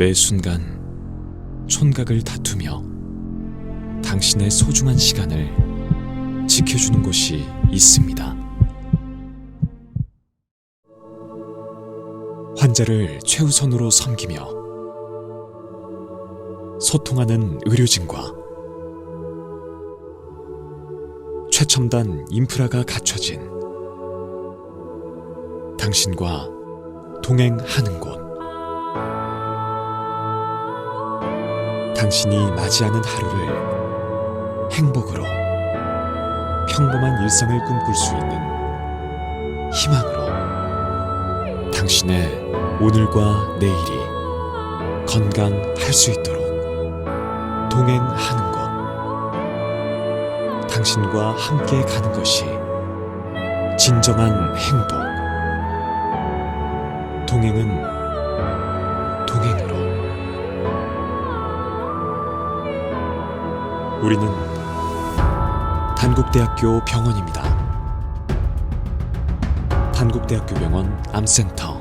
매 순간 촌각을 다투며 당신의 소중한 시간을 지켜주는 곳이 있습니다. 환자를 최우선으로 섬기며 소통하는 의료진과 최첨단 인프라가 갖춰진 당신과 동행하는 곳. 당신이 맞이하는 하루를 행복으로 평범한 일상을 꿈꿀 수 있는 희망으로 당신의 오늘과 내일이 건강할 수 있도록 동행하는 것. 당신과 함께 가는 것이 진정한 행복. 동행은 우리는 단국대학교 병원입니다. 단국대학교 병원 암센터